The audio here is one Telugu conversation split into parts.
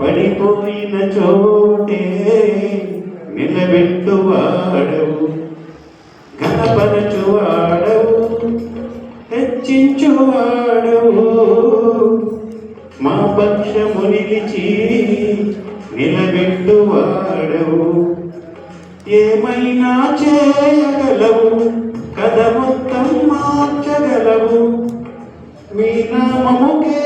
పడిపోయిన చోటే నిలబెట్టువాడవు. కనపరచువాడవు హెచ్చించువాడవు. మా పక్షము నిలిచి నిలబెట్టువాడవు. ఏమైనా చేయగలవు కథ మొత్తం మార్చగలవు. మీ నామముకే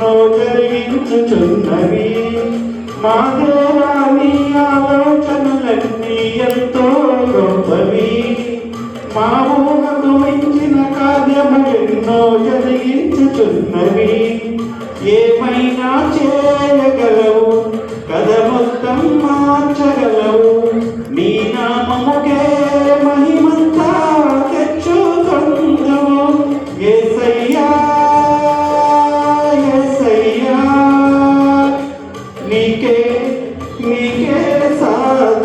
కార్యములెన్నో జరిగించుచున్నవి మా దేవా ఆలోచనలన్నీ ఎంతో గొప్పవి. మా ఊహకు మించిన కార్యము ఎన్నో జరిగించుచున్నవి ఏమైనా చేయ